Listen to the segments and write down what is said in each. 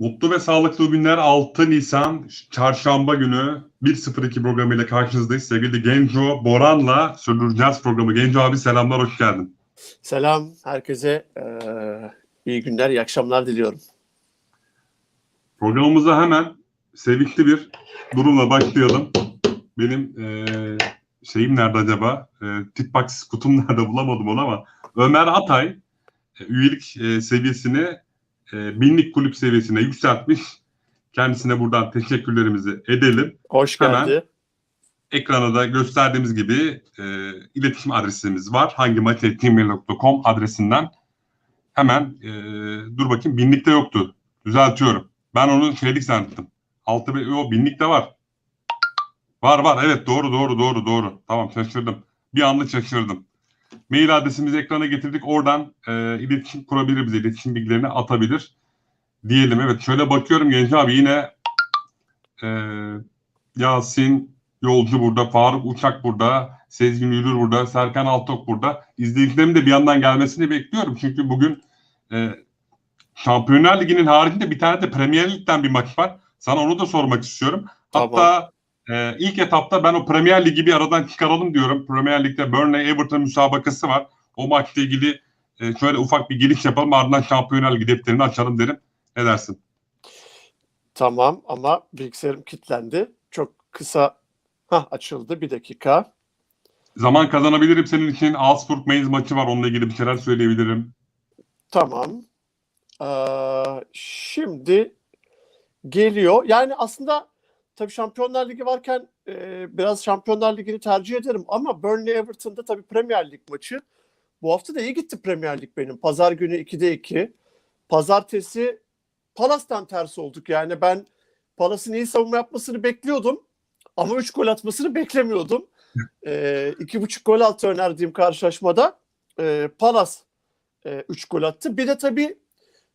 Mutlu ve sağlıklı günler 6 Nisan Çarşamba günü 1.02 programıyla karşınızdayız. Sevgili Genco Boran'la sürdüreceğiz programı. Genco abi selamlar, hoş geldin. Selam herkese. Ee, iyi günler, iyi akşamlar diliyorum. Programımıza hemen sevinçli bir durumla başlayalım. Benim eee, şeyim nerede acaba? E, Tipbox kutum nerede bulamadım onu ama Ömer Atay e, üyelik e, seviyesini e, binlik kulüp seviyesine yükseltmiş. Kendisine buradan teşekkürlerimizi edelim. Hoş Hemen. geldi. Ekrana da gösterdiğimiz gibi e, iletişim adresimiz var. Hangi gmail.com adresinden hemen e, dur bakayım binlikte yoktu. Düzeltiyorum. Ben onu şeylik zannettim. Altı be- o binlikte var. Var var evet doğru doğru doğru doğru. Tamam şaşırdım. Bir anlık şaşırdım. Mail adresimizi ekrana getirdik. Oradan e, iletişim kurabilir bize. iletişim bilgilerini atabilir. Diyelim evet. Şöyle bakıyorum Genç abi yine e, Yasin Yolcu burada, Faruk Uçak burada, Sezgin Ülür burada, Serkan Altok burada. İzleyicilerimin de bir yandan gelmesini bekliyorum. Çünkü bugün e, Şampiyonlar Ligi'nin haricinde bir tane de Premier Lig'den bir maç var. Sana onu da sormak istiyorum. Hatta e, ilk etapta ben o Premier Ligi bir aradan çıkaralım diyorum. Premier Lig'de Burnley Everton müsabakası var. O maçla ilgili e, şöyle ufak bir giriş yapalım. Ardından Şampiyonlar Ligi defterini açalım derim. Ne dersin? Tamam ama bilgisayarım kilitlendi. Çok kısa Hah, açıldı. Bir dakika. Zaman kazanabilirim senin için. Augsburg Mainz maçı var. Onunla ilgili bir şeyler söyleyebilirim. Tamam. Ee, şimdi geliyor. Yani aslında tabii Şampiyonlar Ligi varken e, biraz Şampiyonlar Ligi'ni tercih ederim ama Burnley Everton'da tabii Premier Lig maçı. Bu hafta da iyi gitti Premier Lig benim. Pazar günü 2'de 2. Pazartesi Palas'tan ters olduk. Yani ben Palas'ın iyi savunma yapmasını bekliyordum. Ama 3 gol atmasını beklemiyordum. e, iki buçuk gol altı önerdiğim karşılaşmada e, Palas 3 gol attı. Bir de tabii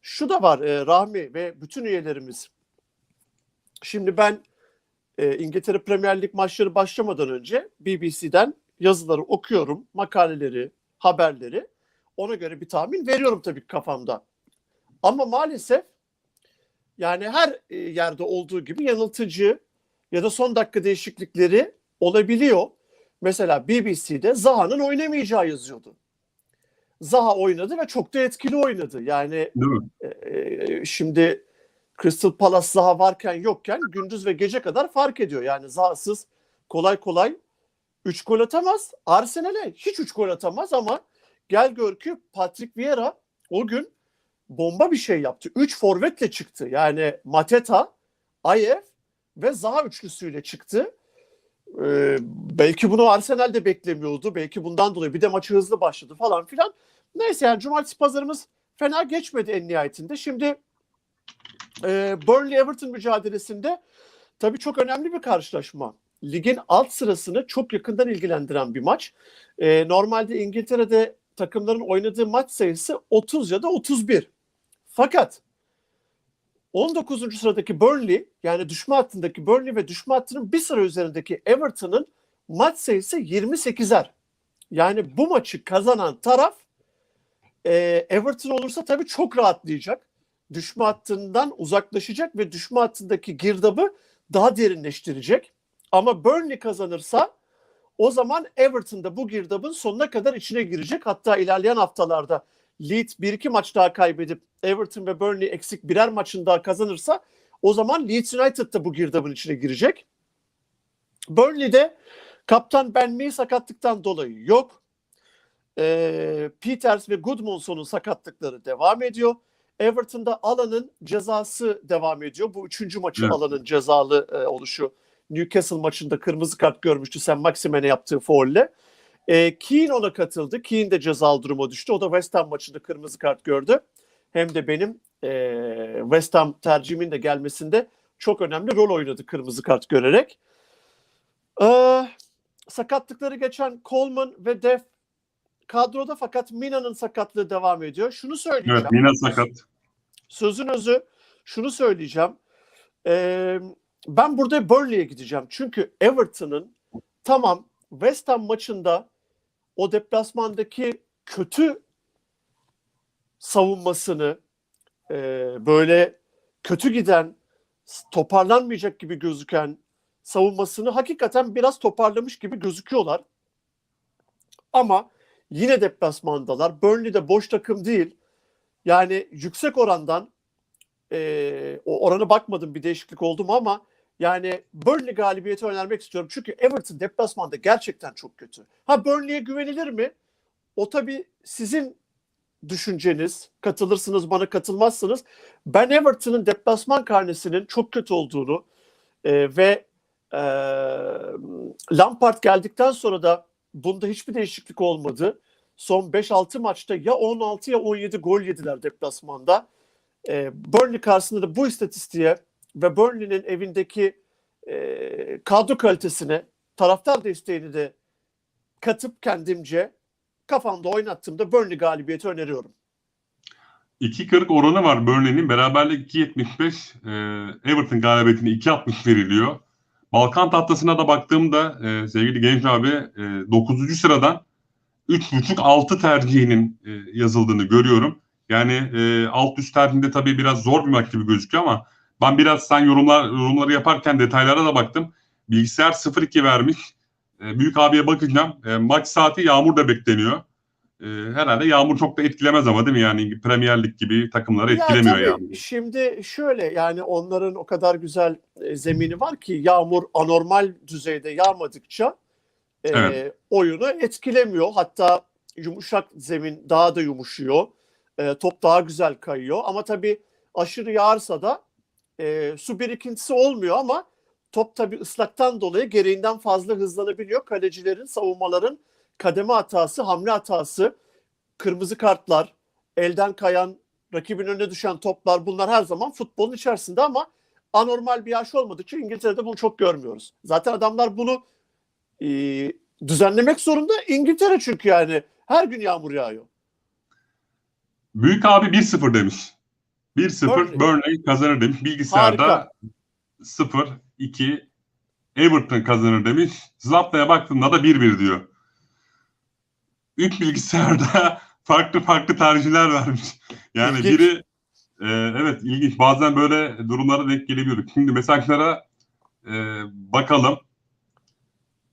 şu da var e, Rahmi ve bütün üyelerimiz. Şimdi ben e, İngiltere Premier Lig maçları başlamadan önce BBC'den yazıları okuyorum, makaleleri, haberleri. Ona göre bir tahmin veriyorum tabii kafamda. Ama maalesef yani her e, yerde olduğu gibi yanıltıcı ya da son dakika değişiklikleri olabiliyor. Mesela BBC'de Zaha'nın oynamayacağı yazıyordu. Zaha oynadı ve çok da etkili oynadı. Yani mi? e, şimdi Crystal Palace Zaha varken yokken gündüz ve gece kadar fark ediyor. Yani Zaha'sız kolay kolay 3 gol atamaz. Arsenal'e hiç 3 gol atamaz ama gel gör ki Patrick Vieira o gün bomba bir şey yaptı. 3 forvetle çıktı. Yani Mateta, Ayev ve Zaha üçlüsüyle çıktı. Ee, belki bunu Arsenal de beklemiyordu. Belki bundan dolayı bir de maçı hızlı başladı falan filan. Neyse yani cumartesi pazarımız fena geçmedi en nihayetinde. Şimdi e, Burnley Everton mücadelesinde tabii çok önemli bir karşılaşma. Ligin alt sırasını çok yakından ilgilendiren bir maç. E, normalde İngiltere'de takımların oynadığı maç sayısı 30 ya da 31. Fakat 19. sıradaki Burnley yani düşme hattındaki Burnley ve düşme hattının bir sıra üzerindeki Everton'ın maç sayısı 28'er. Yani bu maçı kazanan taraf e, Everton olursa tabii çok rahatlayacak. Düşme hattından uzaklaşacak ve düşme hattındaki girdabı daha derinleştirecek. Ama Burnley kazanırsa o zaman Everton da bu girdabın sonuna kadar içine girecek. Hatta ilerleyen haftalarda Leeds 1-2 maç daha kaybedip Everton ve Burnley eksik birer maçını daha kazanırsa o zaman Leeds United da bu girdabın içine girecek. Burnley'de kaptan Ben Mee sakatlıktan dolayı yok. Ee, Peters ve Goodmanson'un sakatlıkları devam ediyor. Everton'da Alan'ın cezası devam ediyor. Bu üçüncü maçı Evet. Alan'ın cezalı e, oluşu. Newcastle maçında kırmızı kart görmüştü Sen Maximen'e yaptığı faulle. E, Keane ona katıldı. Keane de cezalı duruma düştü. O da West Ham maçında kırmızı kart gördü. Hem de benim e, West Ham tercihimin de gelmesinde çok önemli rol oynadı kırmızı kart görerek. E, sakatlıkları geçen Coleman ve Def kadroda fakat Mina'nın sakatlığı devam ediyor. Şunu söyleyeceğim. Evet, Mina sakat. Sözün özü şunu söyleyeceğim. Ee, ben burada Burnley'e gideceğim. Çünkü Everton'ın tamam West Ham maçında o deplasmandaki kötü savunmasını e, böyle kötü giden, toparlanmayacak gibi gözüken savunmasını hakikaten biraz toparlamış gibi gözüküyorlar. Ama yine deplasmandalar. Burnley de boş takım değil. Yani yüksek orandan e, o orana bakmadım bir değişiklik oldu mu ama yani Burnley galibiyeti önermek istiyorum. Çünkü Everton deplasmanda gerçekten çok kötü. Ha Burnley'e güvenilir mi? O tabii sizin düşünceniz. Katılırsınız bana katılmazsınız. Ben Everton'ın deplasman karnesinin çok kötü olduğunu e, ve e, Lampard geldikten sonra da bunda hiçbir değişiklik olmadı. Son 5-6 maçta ya 16 ya 17 gol yediler deplasmanda. E, Burnley karşısında da bu istatistiğe ve Burnley'nin evindeki e, kadro kalitesine, taraftar desteğini de katıp kendimce kafamda oynattığımda Burnley galibiyeti öneriyorum. 2.40 oranı var Burnley'nin. Beraberlik 2.75. Ee, Everton galibiyetine 2.60 veriliyor. Balkan tahtasına da baktığımda e, sevgili Genç abi e, 9. sıradan 3.5-6 tercihinin e, yazıldığını görüyorum. Yani e, alt üst tercihinde tabii biraz zor bir maç gibi gözüküyor ama ben biraz sen yorumlar yorumları yaparken detaylara da baktım. Bilgisayar 0-2 vermiş. E, büyük abiye bakacağım. E, maç saati yağmur da bekleniyor. E, herhalde yağmur çok da etkilemez ama değil mi? Yani Premier Lig gibi takımları etkilemiyor ya, tabii, yağmur. Şimdi şöyle yani onların o kadar güzel e, zemini var ki yağmur anormal düzeyde yağmadıkça e, Evet. oyunu etkilemiyor. Hatta yumuşak zemin daha da yumuşuyor. E, top daha güzel kayıyor. Ama tabii aşırı yağarsa da e, su birikintisi olmuyor ama top tabii ıslaktan dolayı gereğinden fazla hızlanabiliyor. Kalecilerin, savunmaların kademe hatası, hamle hatası, kırmızı kartlar, elden kayan, rakibin önüne düşen toplar bunlar her zaman futbolun içerisinde ama anormal bir yaş olmadıkça İngiltere'de bunu çok görmüyoruz. Zaten adamlar bunu e, düzenlemek zorunda. İngiltere çünkü yani her gün yağmur yağıyor. Büyük abi 1-0 demiş. 1-0 Burnley. Burnley. kazanır demiş. Bilgisayarda Harika. 0-2 Everton kazanır demiş. Zlapta'ya baktığında da 1-1 diyor. Üç bilgisayarda farklı farklı tercihler vermiş. Yani İlginç. biri e, evet ilginç. Bazen böyle durumlara denk gelebiliyoruz. Şimdi mesajlara e, bakalım.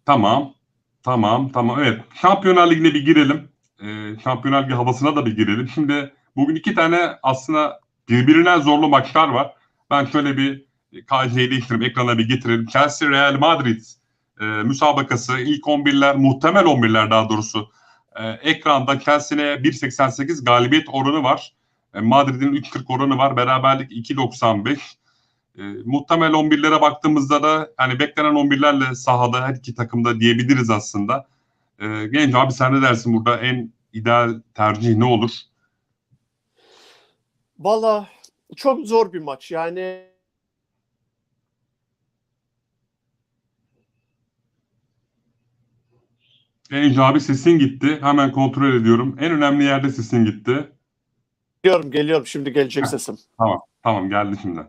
Tamam. Tamam. Tamam. Evet. Şampiyonlar Ligi'ne bir girelim. E, Şampiyonlar Ligi havasına da bir girelim. Şimdi bugün iki tane aslında birbirinden zorlu maçlar var. Ben şöyle bir KC'yi değiştirip ekrana bir getirelim. Chelsea Real Madrid e, müsabakası ilk 11'ler muhtemel 11'ler daha doğrusu e, ekranda Chelsea'ye 1.88 galibiyet oranı var. E, Madrid'in 3.40 oranı var. Beraberlik 2.95. E, muhtemel 11'lere baktığımızda da hani beklenen 11'lerle sahada her iki takımda diyebiliriz aslında. E, Genç abi sen ne dersin burada en ideal tercih ne olur? Valla çok zor bir maç. Yani Genç abi sesin gitti. Hemen kontrol ediyorum. En önemli yerde sesin gitti. geliyorum geliyorum şimdi gelecek sesim. Tamam geldi şimdi.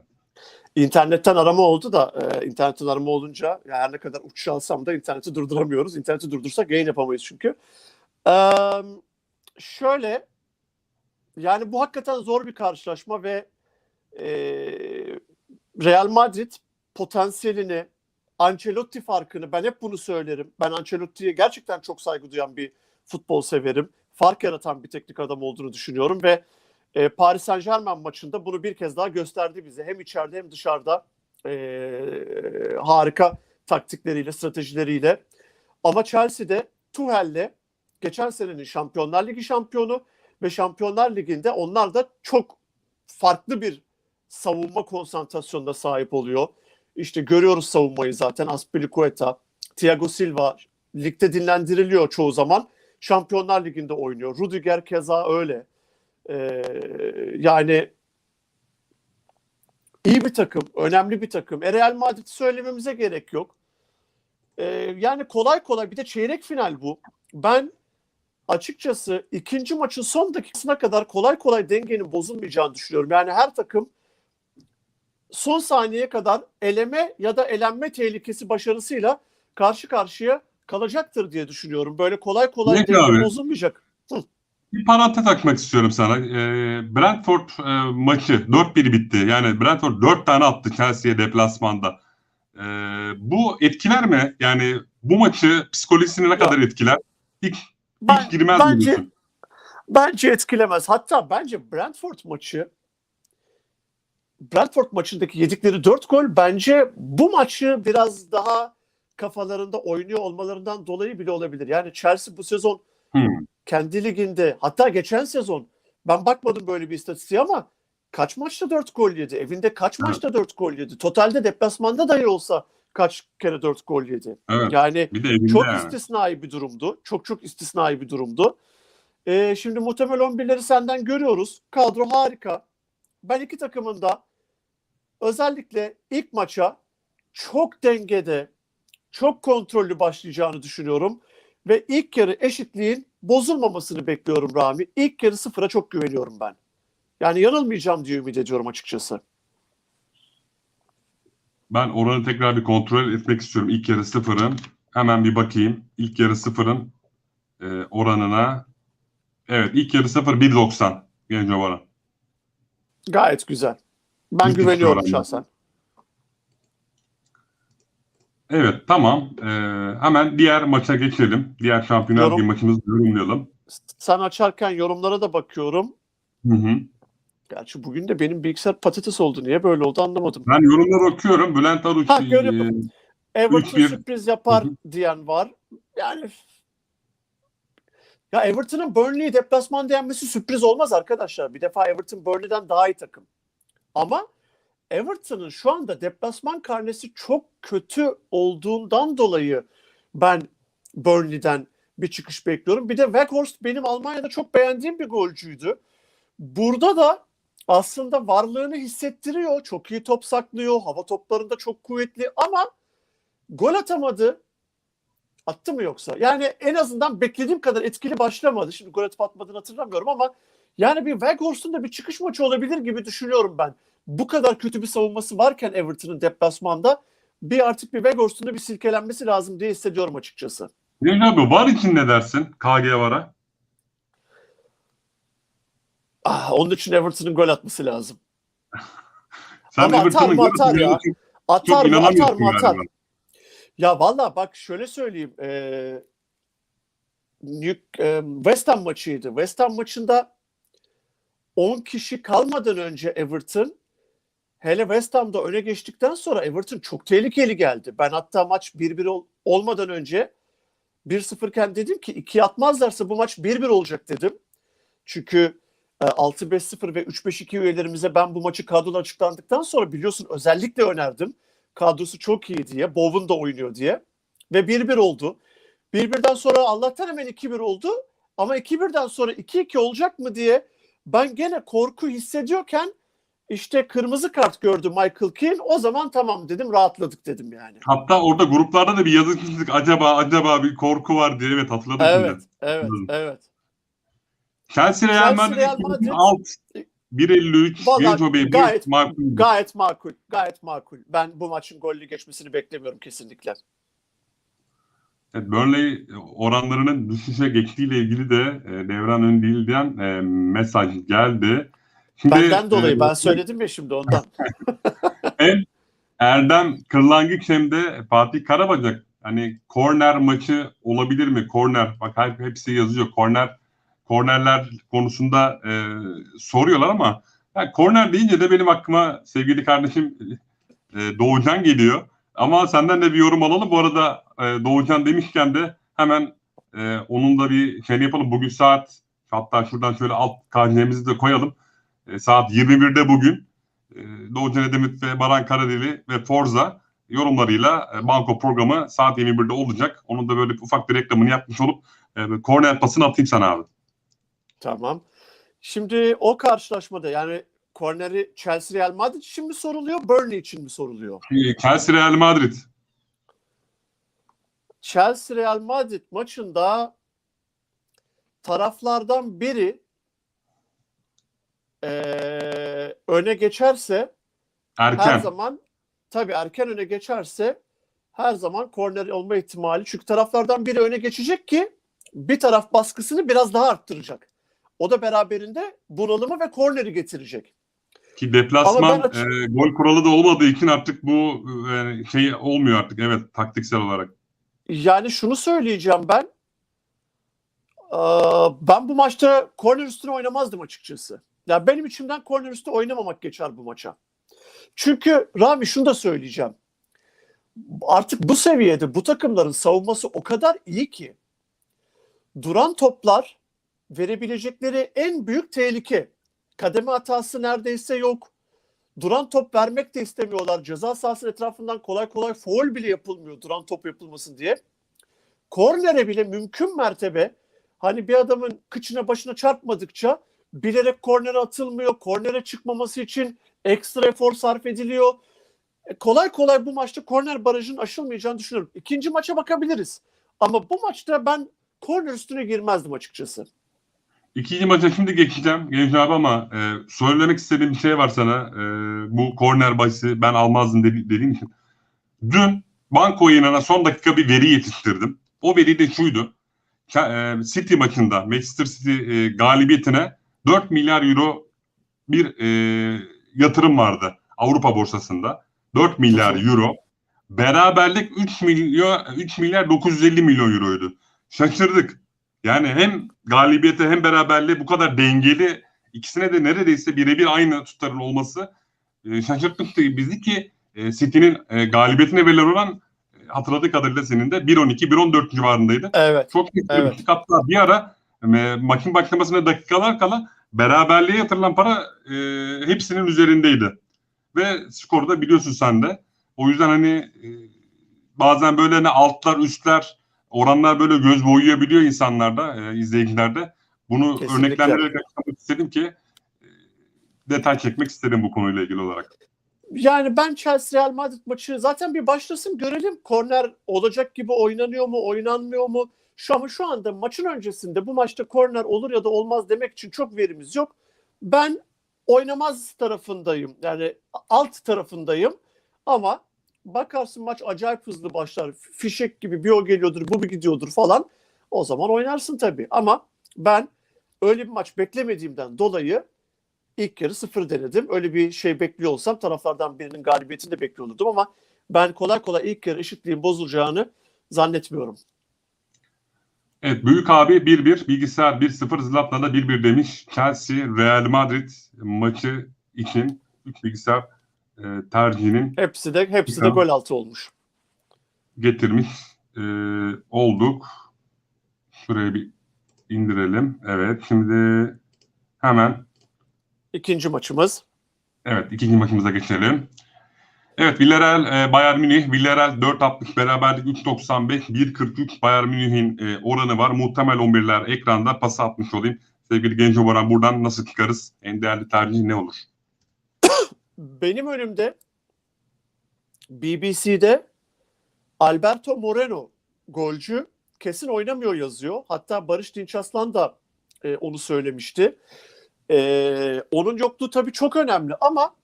İnternetten arama oldu da e, internetten arama olunca ya her ne kadar uçuş alsam da interneti durduramıyoruz. İnterneti durdursak yayın yapamayız çünkü. Eee, şöyle yani bu hakikaten zor bir karşılaşma ve e, Real Madrid potansiyelini Ancelotti farkını ben hep bunu söylerim. Ben Ancelotti'ye gerçekten çok saygı duyan bir futbol severim. Fark yaratan bir teknik adam olduğunu düşünüyorum ve e, Paris Saint Germain maçında bunu bir kez daha gösterdi bize. Hem içeride hem dışarıda e, harika taktikleriyle, stratejileriyle. Ama Chelsea'de Tuchel'le geçen senenin Şampiyonlar Ligi şampiyonu ve Şampiyonlar Ligi'nde onlar da çok farklı bir savunma konsantrasyonuna sahip oluyor. İşte görüyoruz savunmayı zaten. Aspilicueta, Thiago Silva ligde dinlendiriliyor çoğu zaman. Şampiyonlar Ligi'nde oynuyor. Rudiger keza öyle. Ee, yani iyi bir takım, önemli bir takım. E Real Madrid söylememize gerek yok. Ee, yani kolay kolay bir de çeyrek final bu. Ben açıkçası ikinci maçın son dakikasına kadar kolay kolay dengenin bozulmayacağını düşünüyorum. Yani her takım son saniyeye kadar eleme ya da elenme tehlikesi başarısıyla karşı karşıya kalacaktır diye düşünüyorum. Böyle kolay kolay bozulmayacak. Bir parantez açmak istiyorum sana. Ee, Brentford e, maçı 4-1 bitti. Yani Brentford 4 tane attı Chelsea'ye deplasmanda. Ee, bu etkiler mi? Yani bu maçı psikolojisini ne kadar etkiler? Hiç, Ben, hiç girmez mi bence diyorsun? bence etkilemez. Hatta bence Brentford maçı Brentford maçındaki yedikleri 4 gol bence bu maçı biraz daha kafalarında oynuyor olmalarından dolayı bile olabilir. Yani Chelsea bu sezon Hmm. kendi liginde hatta geçen sezon ben bakmadım böyle bir istatistiğe ama kaç maçta 4 gol yedi? Evinde kaç Evet. maçta 4 gol yedi? Totalde deplasmanda dahi olsa kaç kere 4 gol yedi? Evet. Yani çok yani. istisnai bir durumdu. Çok çok istisnai bir durumdu. Ee, şimdi muhtemel 11'leri senden görüyoruz. Kadro harika. Ben iki takımın da özellikle ilk maça çok dengede, çok kontrollü başlayacağını düşünüyorum. Ve ilk yarı eşitliğin bozulmamasını bekliyorum Rami. İlk yarı sıfıra çok güveniyorum ben. Yani yanılmayacağım diye ümit ediyorum açıkçası. Ben oranı tekrar bir kontrol etmek istiyorum. İlk yarı sıfırın. Hemen bir bakayım. İlk yarı sıfırın e, oranına. Evet ilk yarı sıfır 1.90 genç oranı. Gayet güzel. Ben güveniyorum şahsen. Evet tamam. Ee, hemen diğer maça geçelim. Diğer şampiyonlar Yorum. Ligi maçımızı yorumlayalım. Sen açarken yorumlara da bakıyorum. Hı hı. Gerçi bugün de benim bilgisayar patates oldu. Niye böyle oldu anlamadım. Ben yorumları okuyorum. Bülent Arıç Ha, görüyorum. Everton 3-1. sürpriz yapar Hı diyen var. Yani ya Everton'ın Burnley'i deplasmanda yenmesi sürpriz olmaz arkadaşlar. Bir defa Everton Burnley'den daha iyi takım. Ama Everton'ın şu anda deplasman karnesi çok kötü olduğundan dolayı ben Burnley'den bir çıkış bekliyorum. Bir de Weghorst benim Almanya'da çok beğendiğim bir golcüydü. Burada da aslında varlığını hissettiriyor. Çok iyi top saklıyor. Hava toplarında çok kuvvetli ama gol atamadı. Attı mı yoksa? Yani en azından beklediğim kadar etkili başlamadı. Şimdi gol atıp atmadığını hatırlamıyorum ama yani bir Weghorst'un da bir çıkış maçı olabilir gibi düşünüyorum ben. Bu kadar kötü bir savunması varken Everton'ın deplasmanda bir artık bir Weghorst'un da bir silkelenmesi lazım diye hissediyorum açıkçası. Genç abi var için ne dersin KG vara? Ah, onun için Everton'ın gol atması lazım. Sen Ama atar mı atar ya? çok, Atar mı atar mı atar? Ya valla bak şöyle söyleyeyim. E, West Ham maçıydı. West Ham maçında 10 kişi kalmadan önce Everton hele West Ham'da öne geçtikten sonra Everton çok tehlikeli geldi. Ben hatta maç 1-1 ol- olmadan önce 1-0 iken dedim ki 2 atmazlarsa bu maç 1-1 olacak dedim. Çünkü e, 6-5-0 ve 3-5-2 üyelerimize ben bu maçı kadro açıklandıktan sonra biliyorsun özellikle önerdim. Kadrosu çok iyi diye. Bowen da oynuyor diye. Ve 1-1 oldu. 1-1'den sonra Allah'tan hemen 2-1 oldu. Ama 2-1'den sonra 2-2 olacak mı diye ben gene korku hissediyorken işte kırmızı kart gördü Michael Keane. O zaman tamam dedim rahatladık dedim yani. Hatta orada gruplarda da bir yazışmıştık. Acaba acaba bir korku var diye. Evet hatırladım Evet, şimdi. evet, Anladım. evet. Chelsea Real Madrid, Real Madrid. alt 1.53 Vallahi Genç Bey gayet- makul. Gayet makul, gayet makul. Ben bu maçın gollü geçmesini beklemiyorum kesinlikle. Evet, Burnley oranlarının düşüşe geçtiğiyle ilgili de e, devran ön değilden e, mesaj geldi. Şimdi, Benden dolayı e, ben söyledim ya şimdi ondan. hem Erdem Kırlangıç hem de Fatih Karabacak hani korner maçı olabilir mi? Korner bak hep- hepsi yazıyor. Korner kornerler konusunda e, soruyorlar ama yani korner deyince de benim aklıma sevgili kardeşim e, Doğucan geliyor. Ama senden de bir yorum alalım. Bu arada e, Doğucan demişken de hemen e, onun da bir şey yapalım. Bugün saat hatta şuradan şöyle alt karnemizi de koyalım. E, saat 21'de bugün e, Doğucan Edemit ve Baran Karadeli ve Forza yorumlarıyla e, Banko programı saat 21'de olacak. Onun da böyle ufak bir reklamını yapmış olup e, korner pasını atayım sana abi. Tamam. Şimdi o karşılaşmada yani korneri Chelsea Real Madrid için mi soruluyor, Burnley için mi soruluyor? E, Chelsea Real Madrid. Chelsea Real Madrid maçında taraflardan biri eee, öne geçerse her Erken. zaman tabii erken öne geçerse her zaman korner olma ihtimali çünkü taraflardan biri öne geçecek ki bir taraf baskısını biraz daha arttıracak. O da beraberinde bunalımı ve korneri getirecek. Ki deplasman açık- e, gol kuralı da olmadığı için artık bu e, şey olmuyor artık evet taktiksel olarak. Yani şunu söyleyeceğim ben. Ee, Ben bu maçta korner üstüne oynamazdım açıkçası. Ya benim içimden korner üstü oynamamak geçer bu maça. Çünkü Rami şunu da söyleyeceğim. Artık bu seviyede bu takımların savunması o kadar iyi ki duran toplar verebilecekleri en büyük tehlike. Kademe hatası neredeyse yok. Duran top vermek de istemiyorlar. Ceza sahasının etrafından kolay kolay foul bile yapılmıyor duran top yapılmasın diye. Kornere bile mümkün mertebe hani bir adamın kıçına başına çarpmadıkça bilerek kornere atılmıyor. Kornere çıkmaması için ekstra efor sarf ediliyor. E, kolay kolay bu maçta korner barajının aşılmayacağını düşünüyorum. İkinci maça bakabiliriz. Ama bu maçta ben korner üstüne girmezdim açıkçası. İkinci maça şimdi geçeceğim Genç abi ama e, söylemek istediğim bir şey var sana. E, bu korner bahsi ben almazdım dedi, dediğim için. Dün banko yayınına son dakika bir veri yetiştirdim. O veri de şuydu. E, City maçında Manchester City e, galibiyetine 4 milyar euro bir e, yatırım vardı Avrupa borsasında. 4 milyar euro. Beraberlik 3 milyon 3 milyar 950 milyon euroydu. Şaşırdık. Yani hem galibiyete hem beraberliğe bu kadar dengeli ikisine de neredeyse birebir aynı tutarın olması e, şaşırtmıştı bizi ki e, City'nin e, galibiyetine verilen oran e, hatırladığı kadarıyla senin de 1.12-1.14 civarındaydı. Evet. Çok Evet. Hatta bir ara e, maçın başlamasına dakikalar kala beraberliğe yatırılan para e, hepsinin üzerindeydi. Ve skoru da biliyorsun sen de. O yüzden hani e, bazen böyle hani altlar üstler oranlar böyle göz boyayabiliyor insanlarda, e, izleyicilerde. Bunu Kesinlikle. örneklendirerek açıklamak istedim ki e, detay çekmek istedim bu konuyla ilgili olarak. Yani ben Chelsea Real Madrid maçı zaten bir başlasın görelim. Korner olacak gibi oynanıyor mu, oynanmıyor mu? Şu ama şu anda maçın öncesinde bu maçta korner olur ya da olmaz demek için çok verimiz yok. Ben oynamaz tarafındayım. Yani alt tarafındayım. Ama bakarsın maç acayip hızlı başlar. Fişek gibi bir o geliyordur, bu bir gidiyordur falan. O zaman oynarsın tabii. Ama ben öyle bir maç beklemediğimden dolayı ilk yarı sıfır denedim. Öyle bir şey bekliyor olsam taraflardan birinin galibiyetini de bekliyor olurdum ama ben kolay kolay ilk yarı eşitliğin bozulacağını zannetmiyorum. Evet Büyük abi 1-1 bilgisayar 1-0 Zlatan da 1-1 demiş. Chelsea Real Madrid maçı için 3 bilgisayar e, tercihinin Hepsi de hepsi de gol altı olmuş. getirmiş e, olduk. Şuraya bir indirelim. Evet şimdi hemen İkinci maçımız. evet ikinci maçımıza geçelim. Evet Villarreal e, Bayern Münih. Villarreal 4.60 beraberlik 3.95 1.43 Bayern Münih'in e, oranı var. Muhtemel 11'ler ekranda pas atmış olayım. Sevgili Genco Baran buradan nasıl çıkarız? En değerli tercih ne olur? Benim önümde BBC'de Alberto Moreno golcü kesin oynamıyor yazıyor. Hatta Barış Dinçaslan da e, onu söylemişti. E, onun yokluğu tabii çok önemli ama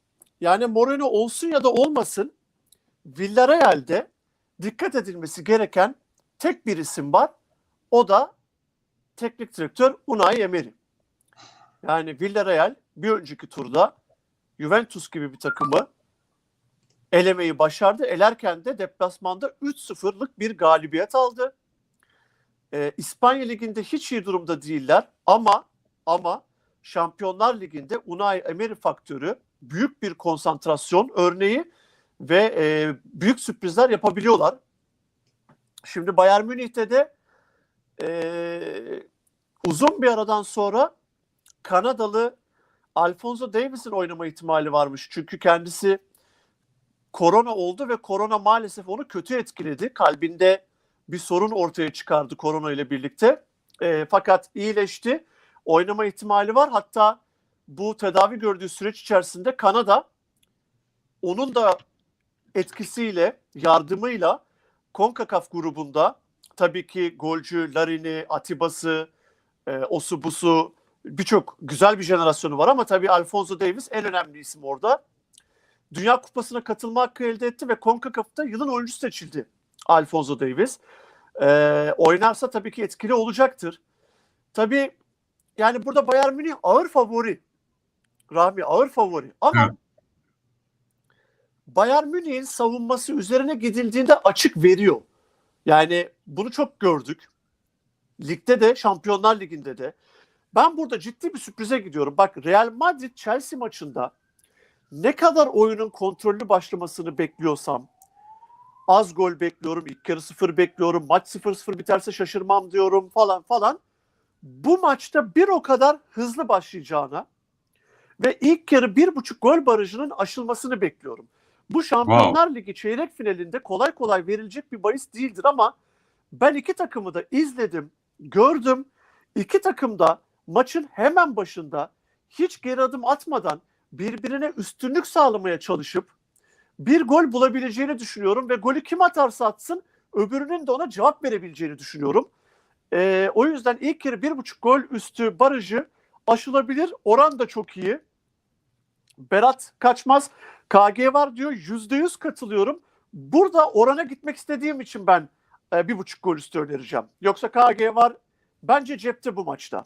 yani Moreno olsun ya da olmasın Villarreal'de dikkat edilmesi gereken tek bir isim var. O da teknik direktör Unai Emery. Yani Villarreal bir önceki turda Juventus gibi bir takımı elemeyi başardı. Elerken de deplasmanda 3-0'lık bir galibiyet aldı. Ee, İspanya Ligi'nde hiç iyi durumda değiller ama ama Şampiyonlar Ligi'nde Unai Emery faktörü büyük bir konsantrasyon örneği ve e, büyük sürprizler yapabiliyorlar. Şimdi Bayern Münih'te de e, uzun bir aradan sonra Kanadalı Alfonso Davies'in oynama ihtimali varmış. Çünkü kendisi korona oldu ve korona maalesef onu kötü etkiledi. Kalbinde bir sorun ortaya çıkardı korona ile birlikte. E, fakat iyileşti. Oynama ihtimali var. Hatta bu tedavi gördüğü süreç içerisinde Kanada onun da etkisiyle, yardımıyla CONCACAF grubunda tabii ki golcü Larin'i, Atibas'ı, e, Osu Busu birçok güzel bir jenerasyonu var ama tabii Alfonso Davies en önemli isim orada. Dünya Kupası'na katılma hakkı elde etti ve CONCACAF'ta yılın oyuncusu seçildi Alfonso Davies. Ee, oynarsa tabii ki etkili olacaktır. Tabii yani burada Bayern Münih ağır favori. Rahmi ağır favori. Ama. Bayern Münih'in savunması üzerine gidildiğinde açık veriyor. Yani bunu çok gördük. Ligde de, Şampiyonlar Ligi'nde de. Ben burada ciddi bir sürprize gidiyorum. Bak Real Madrid Chelsea maçında ne kadar oyunun kontrollü başlamasını bekliyorsam az gol bekliyorum, ilk yarı sıfır bekliyorum, maç 0-0 biterse şaşırmam diyorum falan falan. Bu maçta bir o kadar hızlı başlayacağına ve ilk yarı bir buçuk gol barajının aşılmasını bekliyorum. Bu Şampiyonlar Ligi çeyrek finalinde kolay kolay verilecek bir bahis değildir ama ben iki takımı da izledim, gördüm. İki takım da maçın hemen başında hiç geri adım atmadan birbirine üstünlük sağlamaya çalışıp bir gol bulabileceğini düşünüyorum ve golü kim atarsa atsın öbürünün de ona cevap verebileceğini düşünüyorum. Ee, o yüzden ilk yarı bir buçuk gol üstü barajı aşılabilir. Oran da çok iyi. Berat Kaçmaz KG var diyor. Yüzde yüz katılıyorum. Burada orana gitmek istediğim için ben e, bir buçuk gol üstü önereceğim. Yoksa KG var bence cepte bu maçta.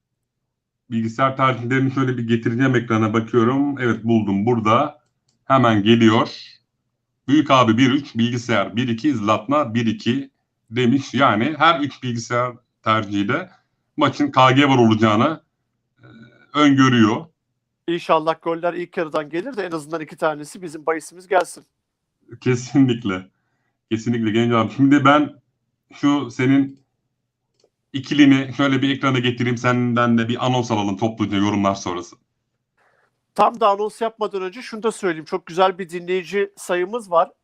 bilgisayar tarihlerini şöyle bir getireceğim ekrana bakıyorum. Evet buldum burada. Hemen geliyor. Büyük abi 1-3 bilgisayar 1-2 Zlatna 1-2 demiş. Yani her 3 bilgisayar tercihiyle maçın KG var olacağını e, öngörüyor. İnşallah goller ilk yarıdan gelir de en azından iki tanesi bizim bahisimiz gelsin. Kesinlikle. Kesinlikle genç abi. Şimdi ben şu senin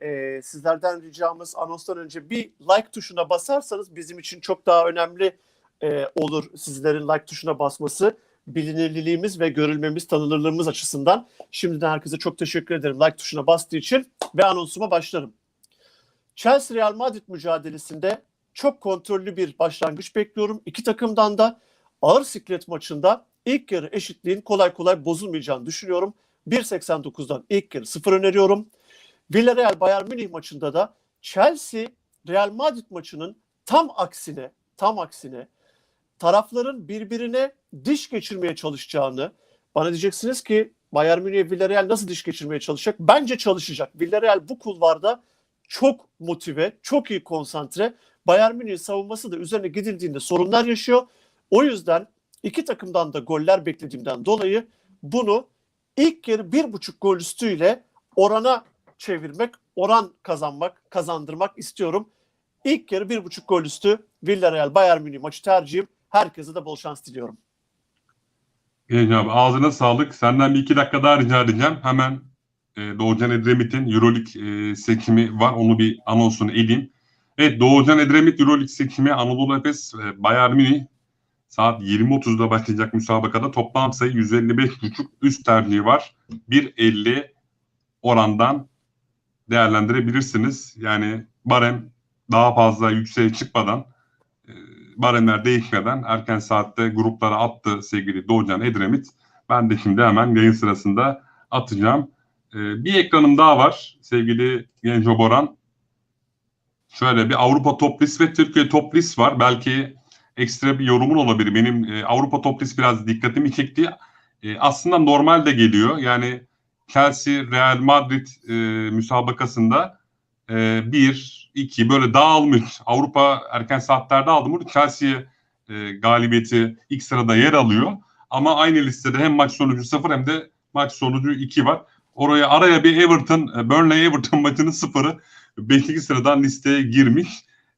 ee, sizlerden ricamız anonstan önce bir like tuşuna basarsanız bizim için çok daha önemli e, olur sizlerin like tuşuna basması. Bilinirliğimiz ve görülmemiz, tanınırlığımız açısından. Şimdiden herkese çok teşekkür ederim like tuşuna bastığı için ve anonsuma başlarım. Chelsea Real Madrid mücadelesinde çok kontrollü bir başlangıç bekliyorum. İki takımdan da ağır siklet maçında ilk yarı eşitliğin kolay kolay bozulmayacağını düşünüyorum. 1.89'dan ilk yarı 0 öneriyorum. Villarreal Bayern Münih maçında da Chelsea Real Madrid maçının tam aksine tam aksine tarafların birbirine diş geçirmeye çalışacağını bana diyeceksiniz ki Bayern Münih Villarreal nasıl diş geçirmeye çalışacak? Bence çalışacak. Villarreal bu kulvarda çok motive, çok iyi konsantre. Bayern Münih savunması da üzerine gidildiğinde sorunlar yaşıyor. O yüzden iki takımdan da goller beklediğimden dolayı bunu ilk yarı bir buçuk gol üstüyle orana çevirmek, oran kazanmak, kazandırmak istiyorum. İlk yarı bir buçuk gol üstü Villarreal Bayern Münih maçı tercihim. Herkese de bol şans diliyorum. Genç abi ağzına sağlık. Senden bir iki dakika daha rica edeceğim. Hemen e, Doğucan Edremit'in Euroleague e, seçimi var. Onu bir anonsunu edeyim. Evet Doğucan Edremit Euroleague seçimi Anadolu Efes Bayern Münih saat 20.30'da başlayacak müsabakada toplam sayı 155.5 üst tercihi var. 1.50 orandan değerlendirebilirsiniz. Yani barem daha fazla yükseğe çıkmadan e, baremler değişmeden erken saatte gruplara attı sevgili Doğucan Edremit. Ben de şimdi hemen yayın sırasında atacağım. E, bir ekranım daha var sevgili Genco Boran. Şöyle bir Avrupa Top List ve Türkiye Top List var. Belki ekstra bir yorumun olabilir. Benim e, Avrupa Top List biraz dikkatimi çekti. E, aslında normal de geliyor. Yani Chelsea Real Madrid e, müsabakasında e, bir, iki böyle dağılmış. Avrupa erken saatlerde aldı mı Chelsea e, galibiyeti ilk sırada yer alıyor. Ama aynı listede hem maç sonucu 0 hem de maç sonucu 2 var. Oraya araya bir Everton, e, Burnley Everton maçının sıfırı 5. sıradan listeye girmiş.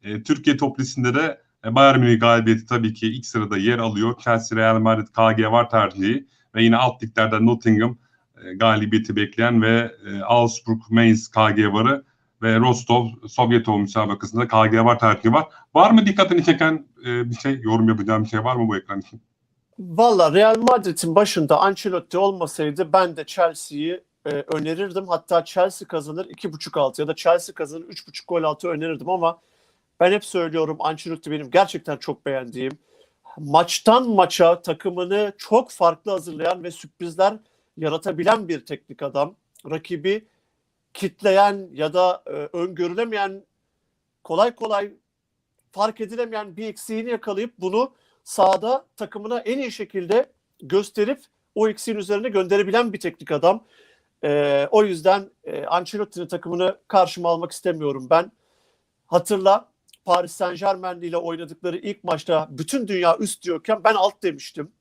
E, Türkiye top listinde de e, Bayern Münih galibiyeti tabii ki ilk sırada yer alıyor. Chelsea, Real Madrid, KG var tercihi ve yine alt liglerde Nottingham e, galibiyeti bekleyen ve e, Augsburg, Mainz, KG varı ve Rostov, Sovyetov müsabakasında KG var tercihi var. Var mı dikkatini çeken e, bir şey, yorum yapacağım bir şey var mı bu ekran için? Valla Real Madrid'in başında Ancelotti olmasaydı ben de Chelsea'yi e, önerirdim. Hatta Chelsea kazanır 2.5 altı ya da Chelsea kazanır 3.5 gol altı önerirdim ama ben hep söylüyorum Ancelotti benim gerçekten çok beğendiğim. Maçtan maça takımını çok farklı hazırlayan ve sürprizler yaratabilen bir teknik adam. Rakibi kitleyen ya da e, öngörülemeyen kolay kolay fark edilemeyen bir eksiğini yakalayıp bunu sahada takımına en iyi şekilde gösterip o eksiğin üzerine gönderebilen bir teknik adam. Ee, o yüzden e, Ancelotti'nin takımını karşıma almak istemiyorum ben. Hatırla Paris Saint Germain ile oynadıkları ilk maçta bütün dünya üst diyorken ben alt demiştim.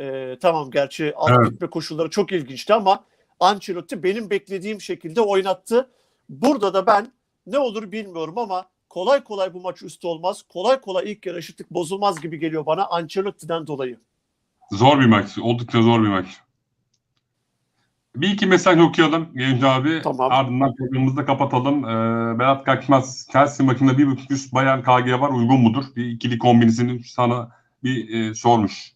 Ee, tamam gerçi alt Evet. gitme koşulları çok ilginçti ama Ancelotti benim beklediğim şekilde oynattı. Burada da ben ne olur bilmiyorum ama kolay kolay bu maç üstü olmaz. Kolay kolay ilk yarı eşitlik bozulmaz gibi geliyor bana Ancelotti'den dolayı. Zor bir maç. Oldukça zor bir maç. Bir iki mesaj okuyalım Genç abi. Tamam. Ardından programımızı da kapatalım. Ee, Berat Kaçmaz, Chelsea maçında bir buçuk üst Bayern KG var uygun mudur? Bir ikili kombinisini sana bir e, sormuş.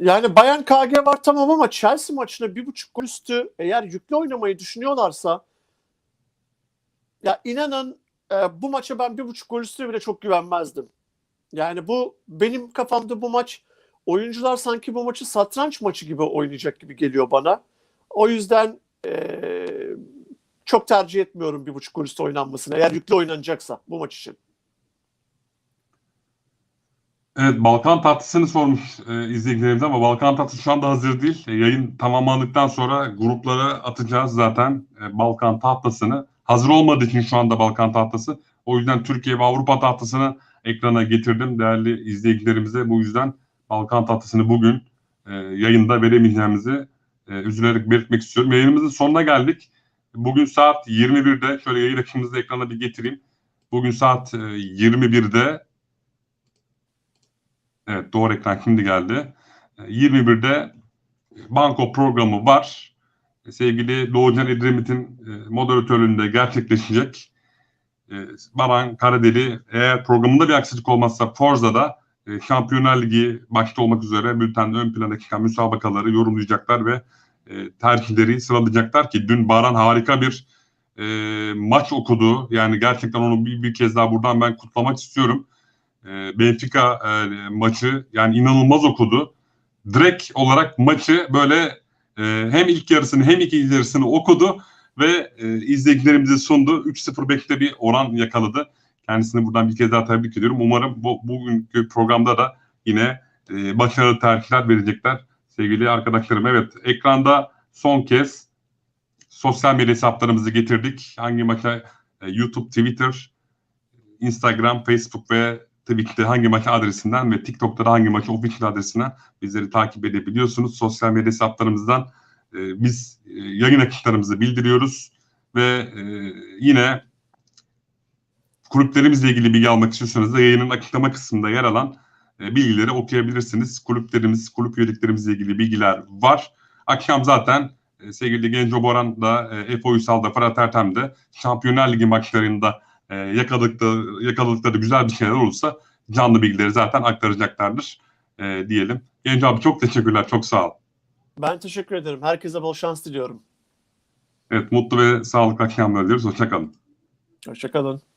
Yani Bayern KG var tamam ama Chelsea maçına bir buçuk gol üstü eğer yüklü oynamayı düşünüyorlarsa ya inanın e, bu maça ben bir buçuk gol üstüne bile çok güvenmezdim. Yani bu benim kafamda bu maç oyuncular sanki bu maçı satranç maçı gibi oynayacak gibi geliyor bana. O yüzden e, çok tercih etmiyorum bir buçuk üstü oynanmasını eğer yüklü oynanacaksa bu maç için. Evet Balkan tatlısını sormuş e, izleyicilerimiz ama Balkan tatlısı şu anda hazır değil. E, yayın tamamlandıktan sonra gruplara atacağız zaten e, Balkan tatlısını. Hazır olmadığı için şu anda Balkan tatlısı. O yüzden Türkiye ve Avrupa tatlısını ekrana getirdim değerli izleyicilerimize. Bu yüzden Balkan tatlısını bugün e, yayında veremeyeceğimizi e, üzülerek belirtmek istiyorum. Yayınımızın sonuna geldik. Bugün saat 21'de şöyle yayın açımızı ekrana bir getireyim. Bugün saat e, 21'de Evet doğru ekran şimdi geldi. E, 21'de banko programı var. E, Sevgili Doğucan Edremit'in e, moderatörlüğünde gerçekleşecek. E, Baran Karadeli eğer programında bir aksilik olmazsa Forza'da e, Şampiyonlar Ligi başta olmak üzere bültende ön plana çıkan müsabakaları yorumlayacaklar ve e, tercihleri sıralayacaklar ki dün Baran harika bir e, maç okudu. Yani gerçekten onu bir, bir kez daha buradan ben kutlamak istiyorum e, Benfica e, maçı yani inanılmaz okudu. Direkt olarak maçı böyle e, hem ilk yarısını hem ikinci yarısını okudu ve e, izleyicilerimize sundu. 3-0-5'te bir oran yakaladı. Kendisini buradan bir kez daha tebrik ediyorum. Umarım bu, bugünkü programda da yine e, başarılı tercihler verecekler sevgili arkadaşlarım. Evet ekranda son kez sosyal medya hesaplarımızı getirdik. Hangi maça e, YouTube, Twitter, Instagram, Facebook ve Twitter'de hangi maç adresinden ve TikTok'ta da hangi maç official adresinden bizleri takip edebiliyorsunuz. Sosyal medya hesaplarımızdan e, biz e, yayın akışlarımızı bildiriyoruz ve e, yine kulüplerimizle ilgili bilgi almak istiyorsanız da yayının açıklama kısmında yer alan e, bilgileri okuyabilirsiniz. Kulüplerimiz, kulüp üyeliklerimizle ilgili bilgiler var. Akşam zaten e, sevgili Genco Boran da e, Efe Uysal'da, Fırat Ertem'de Şampiyonlar Ligi maçlarında e, yakaladıkları, yakaladıkları güzel bir şeyler olursa canlı bilgileri zaten aktaracaklardır e, diyelim. Genco abi çok teşekkürler, çok sağ ol. Ben teşekkür ederim. Herkese bol şans diliyorum. Evet, mutlu ve sağlıklı akşamlar diliyoruz. Hoşçakalın. Hoşçakalın.